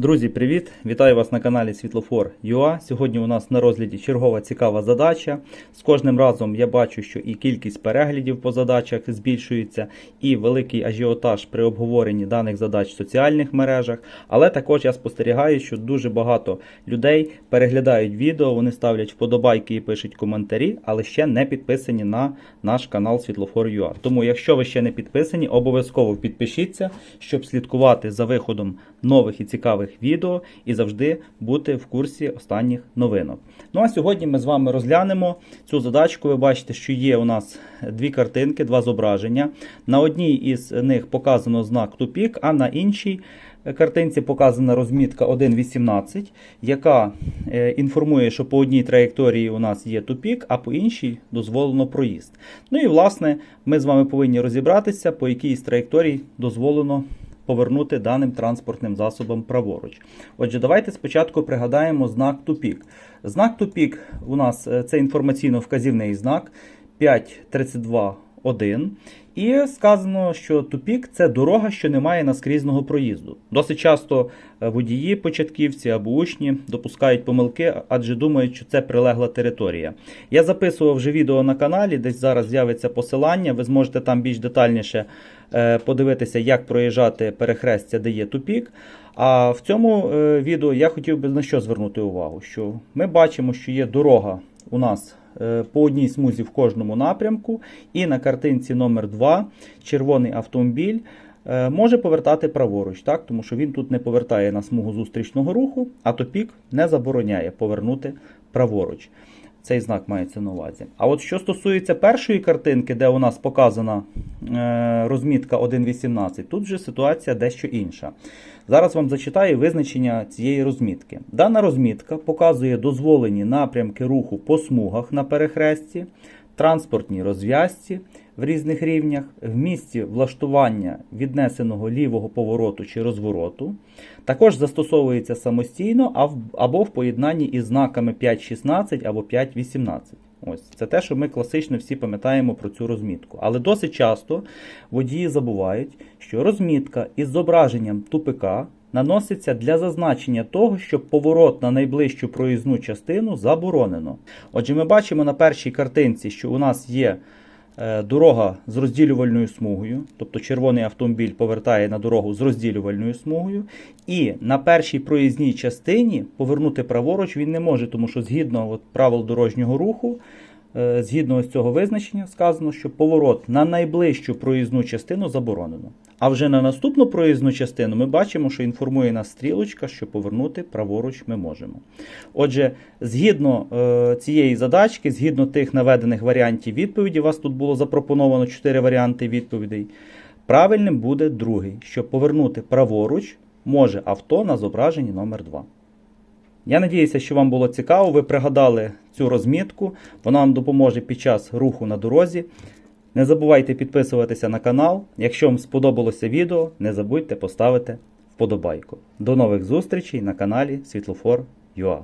Друзі, привіт! Вітаю вас на каналі Світлофор ЮА. Сьогодні у нас на розгляді чергова цікава задача. З кожним разом я бачу, що і кількість переглядів по задачах збільшується, і великий ажіотаж при обговоренні даних задач в соціальних мережах. Але також я спостерігаю, що дуже багато людей переглядають відео, вони ставлять вподобайки і пишуть коментарі, але ще не підписані на наш канал Світлофор. Тому, якщо ви ще не підписані, обов'язково підпишіться, щоб слідкувати за виходом нових і цікавих відео і завжди бути в курсі останніх новинок. Ну а сьогодні ми з вами розглянемо цю задачку. Ви бачите, що є у нас дві картинки, два зображення. На одній із них показано знак тупік, а на іншій картинці показана розмітка 1.18, яка е, інформує, що по одній траєкторії у нас є тупік, а по іншій дозволено проїзд. Ну і власне ми з вами повинні розібратися, по якій з траєкторій дозволено повернути даним транспортним засобом праворуч. Отже, давайте спочатку пригадаємо знак тупік. Знак тупік у нас е, це інформаційно-вказівний знак 5.32.1. І сказано, що тупік це дорога, що не має наскрізного проїзду. Досить часто е, водії, початківці або учні допускають помилки, адже думають, що це прилегла територія. Я записував вже відео на каналі, десь зараз з'явиться посилання. Ви зможете там більш детальніше е, подивитися, як проїжджати перехрестя, де є тупік. А в цьому е, відео я хотів би на що звернути увагу, що ми бачимо, що є дорога у нас по одній смузі в кожному напрямку, і на картинці номер 2 червоний автомобіль е, може повертати праворуч, так? тому що він тут не повертає на смугу зустрічного руху, а топік не забороняє повернути праворуч. Цей знак мається на увазі. А от що стосується першої картинки, де у нас показана е, розмітка 1.18, тут вже ситуація дещо інша. Зараз вам зачитаю визначення цієї розмітки. Дана розмітка показує дозволені напрямки руху по смугах на перехресті, транспортній розв'язці в різних рівнях, в місці влаштування віднесеного лівого повороту чи розвороту. Також застосовується самостійно або в поєднанні із знаками 5.16 або 5.18. Ось це те, що ми класично всі пам'ятаємо про цю розмітку. Але досить часто водії забувають, що розмітка із зображенням тупика наноситься для зазначення того, що поворот на найближчу проїзну частину заборонено. Отже, ми бачимо на першій картинці, що у нас є дорога з розділювальною смугою, тобто червоний автомобіль повертає на дорогу з розділювальною смугою, і на першій проїзній частині повернути праворуч він не може, тому що згідно от, правил дорожнього руху, е, згідно ось цього визначення, сказано, що поворот на найближчу проїзну частину заборонено. А вже на наступну проїзну частину ми бачимо, що інформує нас стрілочка, що повернути праворуч ми можемо. Отже, згідно е, цієї задачки, згідно тих наведених варіантів відповіді, у вас тут було запропоновано 4 варіанти відповідей. Правильним буде другий, що повернути праворуч може авто на зображенні номер 2. Я надіюся, що вам було цікаво. Ви пригадали цю розмітку. Вона вам допоможе під час руху на дорозі. Не забувайте підписуватися на канал. Якщо вам сподобалося відео, не забудьте поставити вподобайку. До нових зустрічей на каналі Світлофор.ua